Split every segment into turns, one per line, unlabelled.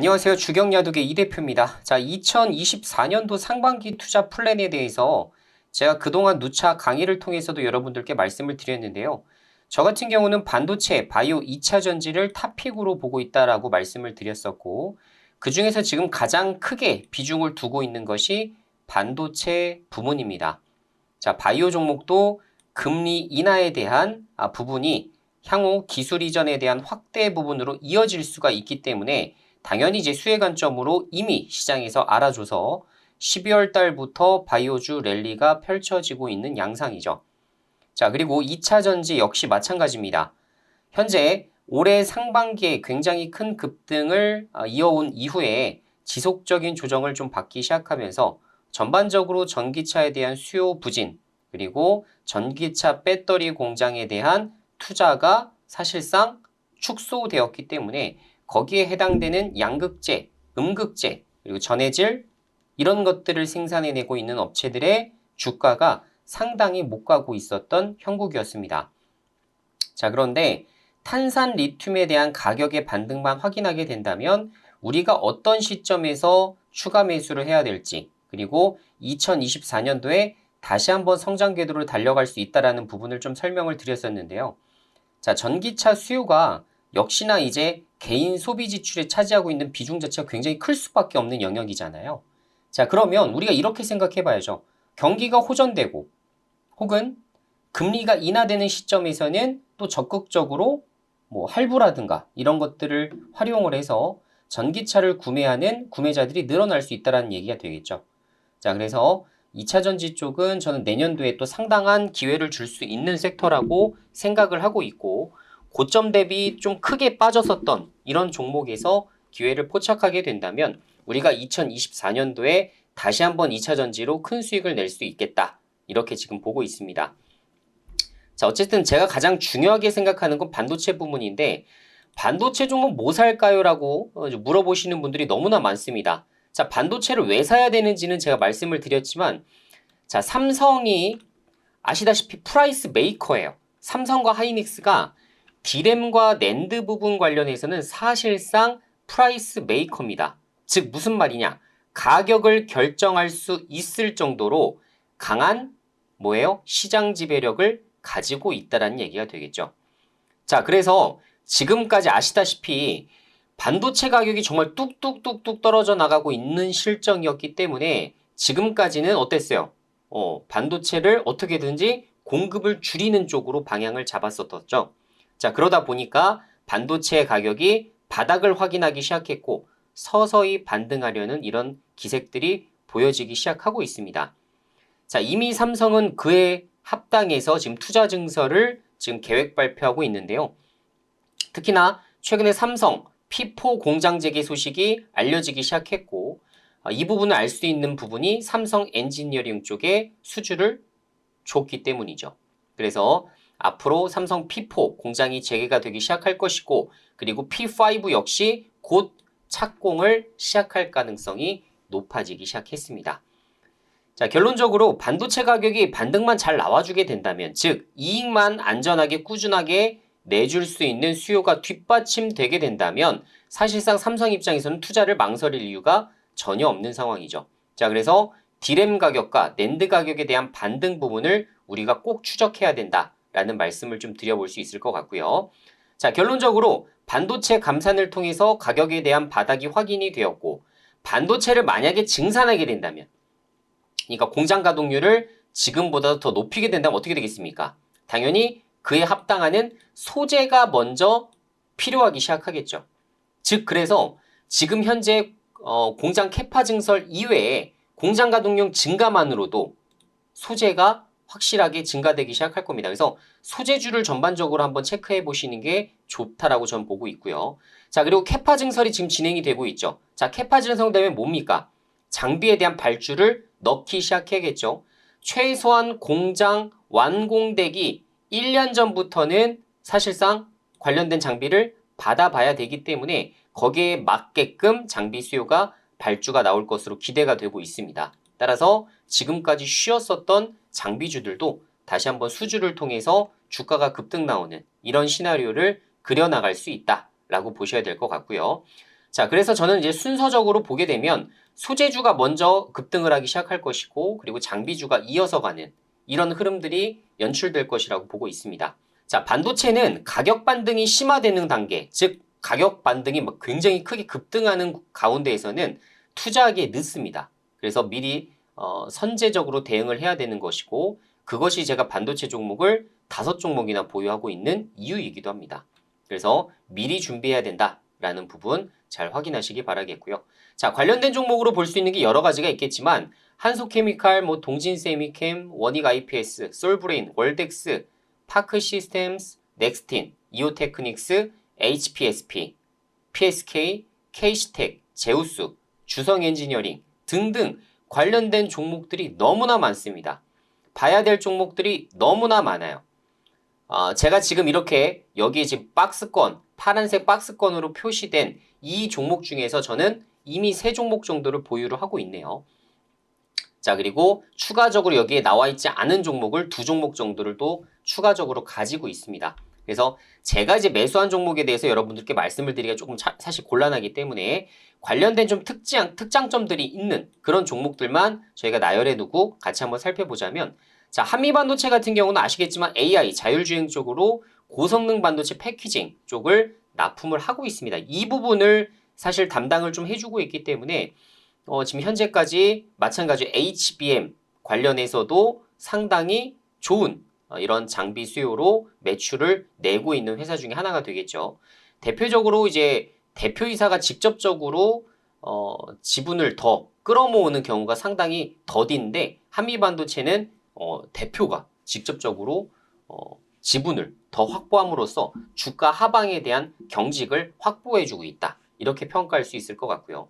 안녕하세요. 주경야독의 이 대표입니다. 자, 2024년도 상반기 투자 플랜에 대해서 제가 그동안 누차 강의를 통해서도 여러분들께 말씀을 드렸는데요. 저 같은 경우는 반도체, 바이오 2차 전지를 탑픽으로 보고 있다라고 말씀을 드렸었고, 그 중에서 지금 가장 크게 비중을 두고 있는 것이 반도체 부문입니다. 자, 바이오 종목도 금리 인하에 대한 아, 부분이 향후 기술 이전에 대한 확대 부분으로 이어질 수가 있기 때문에 당연히 이제 수혜 관점으로 이미 시장에서 알아줘서 12월 달부터 바이오주 랠리가 펼쳐지고 있는 양상이죠. 자, 그리고 2차 전지 역시 마찬가지입니다. 현재 올해 상반기에 굉장히 큰 급등을 아, 이어온 이후에 지속적인 조정을 좀 받기 시작하면서 전반적으로 전기차에 대한 수요 부진, 그리고 전기차 배터리 공장에 대한 투자가 사실상 축소되었기 때문에 거기에 해당되는 양극재, 음극재, 그리고 전해질 이런 것들을 생산해내고 있는 업체들의 주가가 상당히 못 가고 있었던 형국이었습니다. 자, 그런데 탄산 리튬에 대한 가격의 반등만 확인하게 된다면 우리가 어떤 시점에서 추가 매수를 해야 될지 그리고 2024년도에 다시 한번 성장 궤도를 달려갈 수 있다라는 부분을 좀 설명을 드렸었는데요. 자, 전기차 수요가 역시나 이제 개인 소비 지출에 차지하고 있는 비중 자체가 굉장히 클 수밖에 없는 영역이잖아요. 자, 그러면 우리가 이렇게 생각해 봐야죠. 경기가 호전되고 혹은 금리가 인하되는 시점에서는 또 적극적으로 뭐 할부라든가 이런 것들을 활용을 해서 전기차를 구매하는 구매자들이 늘어날 수 있다는 얘기가 되겠죠. 자, 그래서 2차 전지 쪽은 저는 내년도에 또 상당한 기회를 줄 수 있는 섹터라고 생각을 하고 있고 고점 대비 좀 크게 빠졌었던 이런 종목에서 기회를 포착하게 된다면 우리가 2024년도에 다시 한번 2차 전지로 큰 수익을 낼 수 있겠다. 이렇게 지금 보고 있습니다. 자, 어쨌든 제가 가장 중요하게 생각하는 건 반도체 부문인데 반도체 종목 뭐 살까요? 라고 어, 물어보시는 분들이 너무나 많습니다. 자, 반도체를 왜 사야 되는지는 제가 말씀을 드렸지만 자, 삼성이 아시다시피 프라이스 메이커예요. 삼성과 하이닉스가 디램과 낸드 부분 관련해서는 사실상 프라이스 메이커입니다. 즉 무슨 말이냐? 가격을 결정할 수 있을 정도로 강한 뭐예요? 시장 지배력을 가지고 있다라는 얘기가 되겠죠. 자, 그래서 지금까지 아시다시피 반도체 가격이 정말 뚝뚝뚝뚝 떨어져 나가고 있는 실정이었기 때문에 지금까지는 어땠어요? 어, 반도체를 어떻게든지 공급을 줄이는 쪽으로 방향을 잡았었죠. 자, 그러다 보니까 반도체 가격이 바닥을 확인하기 시작했고 서서히 반등하려는 이런 기색들이 보여지기 시작하고 있습니다. 자, 이미 삼성은 그에 합당해서 지금 투자 증서를 지금 계획 발표하고 있는데요. 특히나 최근에 삼성 P4 공장 재개 소식이 알려지기 시작했고 아, 이 부분을 알 수 있는 부분이 삼성 엔지니어링 쪽에 수주를 줬기 때문이죠. 그래서 앞으로 삼성 P4 공장이 재개가 되기 시작할 것이고 그리고 P5 역시 곧 착공을 시작할 가능성이 높아지기 시작했습니다. 자, 결론적으로 반도체 가격이 반등만 잘 나와주게 된다면, 즉, 이익만 안전하게 꾸준하게 내줄 수 있는 수요가 뒷받침되게 된다면, 사실상 삼성 입장에서는 투자를 망설일 이유가 전혀 없는 상황이죠. 자, 그래서 디램 가격과 낸드 가격에 대한 반등 부분을 우리가 꼭 추적해야 된다 라는 말씀을 좀 드려볼 수 있을 것 같고요. 자, 결론적으로 반도체 감산을 통해서 가격에 대한 바닥이 확인이 되었고, 반도체를 만약에 증산하게 된다면, 그러니까 공장 가동률을 지금보다 더 높이게 된다면 어떻게 되겠습니까? 당연히 그에 합당하는 소재가 먼저 필요하기 시작하겠죠. 즉 그래서 지금 현재 어, 공장 캐파 증설 이외에 공장 가동률 증가만으로도 소재가 확실하게 증가되기 시작할 겁니다. 그래서 소재주를 전반적으로 한번 체크해 보시는 게 좋다라고 저는 보고 있고요. 자, 그리고 캐파 증설이 지금 진행이 되고 있죠. 자, 캐파 증설되면 뭡니까? 장비에 대한 발주를 넣기 시작해야겠죠. 최소한 공장 완공되기 1년 전부터는 사실상 관련된 장비를 받아봐야 되기 때문에 거기에 맞게끔 장비 수요가 발주가 나올 것으로 기대가 되고 있습니다. 따라서 지금까지 쉬었었던 장비주들도 다시 한번 수주를 통해서 주가가 급등 나오는 이런 시나리오를 그려나갈 수 있다라고 보셔야 될 것 같고요. 자, 그래서 저는 이제 순서적으로 보게 되면 소재주가 먼저 급등을 하기 시작할 것이고 그리고 장비주가 이어서 가는 이런 흐름들이 연출될 것이라고 보고 있습니다. 자, 반도체는 가격 반등이 심화되는 단계, 즉 가격 반등이 막 굉장히 크게 급등하는 가운데에서는 투자하기에 늦습니다. 그래서 미리 어, 선제적으로 대응을 해야 되는 것이고 그것이 제가 반도체 종목을 다섯 종목이나 보유하고 있는 이유이기도 합니다. 그래서 미리 준비해야 된다라는 부분 잘 확인하시기 바라겠고요. 자, 관련된 종목으로 볼 수 있는 게 여러 가지가 있겠지만 한소케미칼, 뭐 동진세미캠, 원익 IPS, 솔브레인, 월덱스, 파크 시스템스, 넥스틴, 이오테크닉스, HPSP, PSK, K시텍, 제우스, 주성 엔지니어링 등등 관련된 종목들이 너무나 많습니다. 봐야 될 종목들이 너무나 많아요. 어, 제가 지금 이렇게 여기에 지금 박스권, 파란색 박스권으로 표시된 이 종목 중에서 저는 이미 세 종목 정도를 보유를 하고 있네요. 자, 그리고 추가적으로 여기에 나와 있지 않은 종목을 두 종목 정도를 또 추가적으로 가지고 있습니다. 그래서 제가 이제 매수한 종목에 대해서 여러분들께 말씀을 드리기가 조금 차- 사실 곤란하기 때문에 관련된 좀 특장, 특장점들이 있는 그런 종목들만 저희가 나열해 두고 같이 한번 살펴보자면 자, 한미반도체 같은 경우는 아시겠지만 AI, 자율주행 쪽으로 고성능 반도체 패키징 쪽을 납품을 하고 있습니다. 이 부분을 사실 담당을 좀 해주고 있기 때문에 어, 지금 현재까지 마찬가지 HBM 관련해서도 상당히 좋은 어, 이런 장비 수요로 매출을 내고 있는 회사 중에 하나가 되겠죠. 대표적으로 이제 대표이사가 직접적으로 어, 지분을 더 끌어모으는 경우가 상당히 더딘데 한미반도체는 어, 대표가 직접적으로 어, 지분을 더 확보함으로써 주가 하방에 대한 경직을 확보해주고 있다. 이렇게 평가할 수 있을 것 같고요.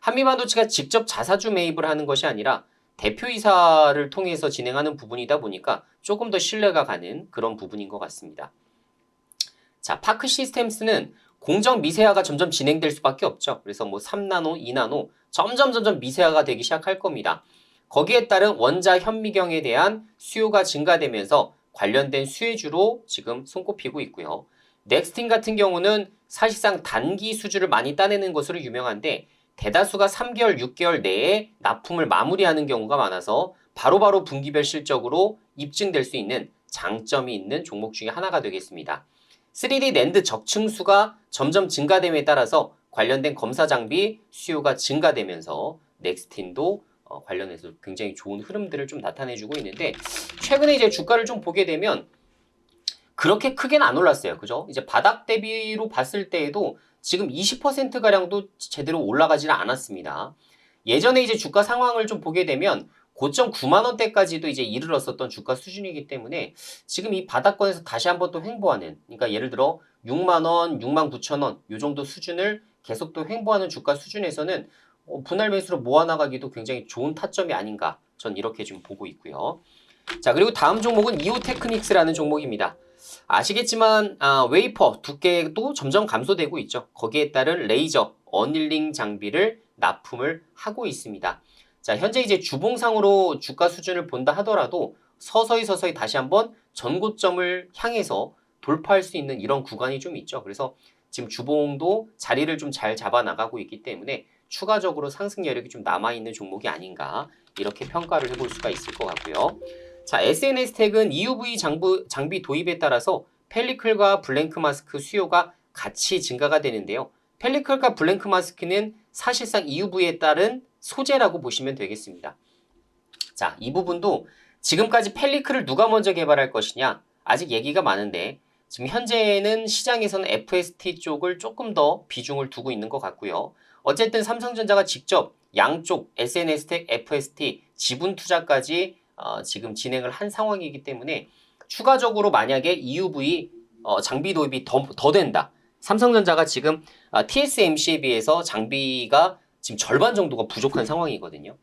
한미반도체가 직접 자사주 매입을 하는 것이 아니라 대표이사를 통해서 진행하는 부분이다 보니까 조금 더 신뢰가 가는 그런 부분인 것 같습니다. 자, 파크 시스템스는 공정 미세화가 점점 진행될 수밖에 없죠. 그래서 뭐 3나노, 2나노 점점 점점 미세화가 되기 시작할 겁니다. 거기에 따른 원자 현미경에 대한 수요가 증가되면서 관련된 수혜주로 지금 손꼽히고 있고요. 넥스틴 같은 경우는 사실상 단기 수주를 많이 따내는 것으로 유명한데 대다수가 3개월, 6개월 내에 납품을 마무리하는 경우가 많아서 바로바로 분기별 실적으로 입증될 수 있는 장점이 있는 종목 중에 하나가 되겠습니다. 3D 랜드 적층수가 점점 증가됨에 따라서 관련된 검사 장비 수요가 증가되면서 넥스틴도 어, 관련해서 굉장히 좋은 흐름들을 좀 나타내주고 있는데 최근에 이제 주가를 좀 보게 되면 그렇게 크게는 안 올랐어요. 그죠? 이제 바닥 대비로 봤을 때에도 지금 20% 가량도 제대로 올라가지는 않았습니다. 예전에 이제 주가 상황을 좀 보게 되면 고점 9만 원대까지도 이제 이르렀었던 주가 수준이기 때문에 지금 이 바닥권에서 다시 한번 또 횡보하는 그러니까 예를 들어 6만 원, 6만 9천 원 요 정도 수준을 계속 또 횡보하는 주가 수준에서는 어, 분할 매수로 모아 나가기도 굉장히 좋은 타점이 아닌가 전 이렇게 좀 보고 있고요. 자 그리고 다음 종목은 이오테크닉스라는 종목입니다. 아시겠지만 아, 웨이퍼 두께도 점점 감소되고 있죠. 거기에 따른 레이저 어닐링 장비를 납품을 하고 있습니다. 자 현재 이제 주봉상으로 주가 수준을 본다 하더라도 서서히 서서히 다시 한번 전고점을 향해서 돌파할 수 있는 이런 구간이 좀 있죠. 그래서 지금 주봉도 자리를 좀 잘 잡아 나가고 있기 때문에 추가적으로 상승 여력이 좀 남아 있는 종목이 아닌가 이렇게 평가를 해볼 수가 있을 것 같고요. 자, SNS 택은 EUV 장부, 장비 도입에 따라서 펠리클과 블랭크 마스크 수요가 같이 증가가 되는데요. 펠리클과 블랭크 마스크는 사실상 EUV에 따른 소재라고 보시면 되겠습니다. 자, 이 부분도 지금까지 펠리클을 누가 먼저 개발할 것이냐 아직 얘기가 많은데 지금 현재는 시장에서는 FST 쪽을 조금 더 비중을 두고 있는 것 같고요. 어쨌든 삼성전자가 직접 양쪽 SNS텍, FST 지분 투자까지 어, 지금 진행을 한 상황이기 때문에 추가적으로 만약에 EUV 어, 장비 도입이 더, 더 된다. 삼성전자가 지금 아, TSMC에 비해서 장비가 지금 절반 정도가 부족한 상황이거든요.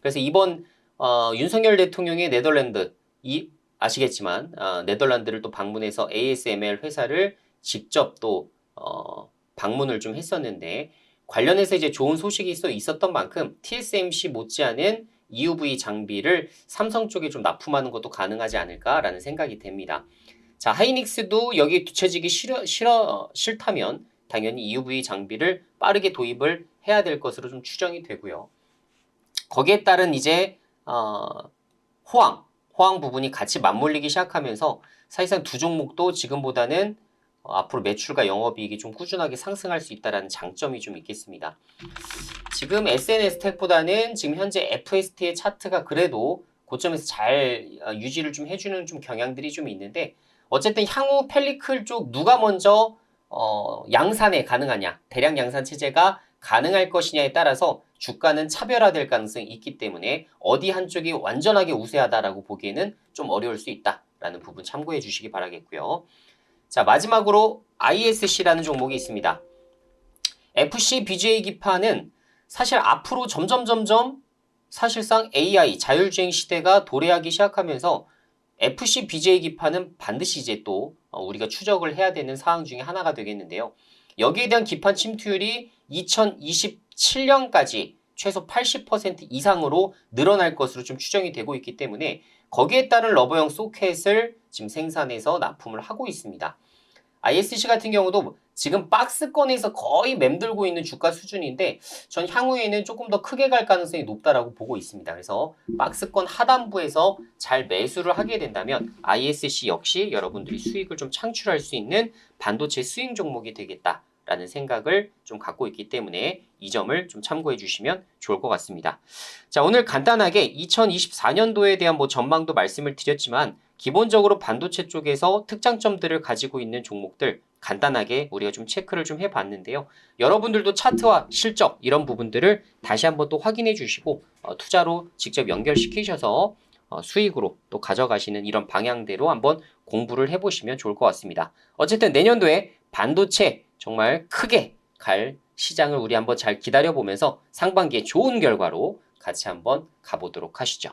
그래서 이번 어, 윤석열 대통령의 네덜란드 이 아시겠지만 어, 네덜란드를 또 방문해서 ASML 회사를 직접 또 어, 방문을 좀 했었는데 관련해서 이제 좋은 소식이 있어 있었던 만큼 TSMC 못지않은 EUV 장비를 삼성 쪽에 좀 납품하는 것도 가능하지 않을까라는 생각이 됩니다. 자, 하이닉스도 여기 뒤처지기 싫어, 싫어, 싫다면 당연히 EUV 장비를 빠르게 도입을 해야 될 것으로 좀 추정이 되고요. 거기에 따른 이제 어, 호황, 호황 부분이 같이 맞물리기 시작하면서 사실상 두 종목도 지금보다는 어, 앞으로 매출과 영업이익이 좀 꾸준하게 상승할 수 있다는 장점이 좀 있겠습니다. 지금 SNS텍보다는 지금 현재 FST의 차트가 그래도 고점에서 잘 어, 유지를 좀 해주는 좀 경향들이 좀 있는데 어쨌든 향후 펠리클 쪽 누가 먼저 어, 양산에 가능하냐 대량 양산 체제가 가능할 것이냐에 따라서 주가는 차별화될 가능성이 있기 때문에 어디 한쪽이 완전하게 우세하다라고 보기에는 좀 어려울 수 있다라는 부분 참고해 주시기 바라겠고요. 자 마지막으로 ISC라는 종목이 있습니다. FC BGA 기판은 사실 앞으로 점점 점점 사실상 AI 자율주행 시대가 도래하기 시작하면서 FC BGA 기판은 반드시 이제 또 어, 우리가 추적을 해야 되는 사항 중에 하나가 되겠는데요. 여기에 대한 기판 침투율이 2027년까지 최소 80% 이상으로 늘어날 것으로 좀 추정이 되고 있기 때문에 거기에 따른 러버형 소켓을 지금 생산해서 납품을 하고 있습니다. ISC 같은 경우도 지금 박스권에서 거의 맴돌고 있는 주가 수준인데 전 향후에는 조금 더 크게 갈 가능성이 높다라고 보고 있습니다. 그래서 박스권 하단부에서 잘 매수를 하게 된다면 ISC 역시 여러분들이 수익을 좀 창출할 수 있는 반도체 스윙 종목이 되겠다 라는 생각을 좀 갖고 있기 때문에 이 점을 좀 참고해 주시면 좋을 것 같습니다. 자, 오늘 간단하게 2024년도에 대한 뭐 전망도 말씀을 드렸지만 기본적으로 반도체 쪽에서 특장점들을 가지고 있는 종목들 간단하게 우리가 좀 체크를 좀 해봤는데요. 여러분들도 차트와 실적 이런 부분들을 다시 한번 또 확인해 주시고 어, 투자로 직접 연결시키셔서 어, 수익으로 또 가져가시는 이런 방향대로 한번 공부를 해보시면 좋을 것 같습니다. 어쨌든 내년도에 반도체 정말 크게 갈 시장을 우리 한번 잘 기다려보면서 상반기에 좋은 결과로 같이 한번 가보도록 하시죠.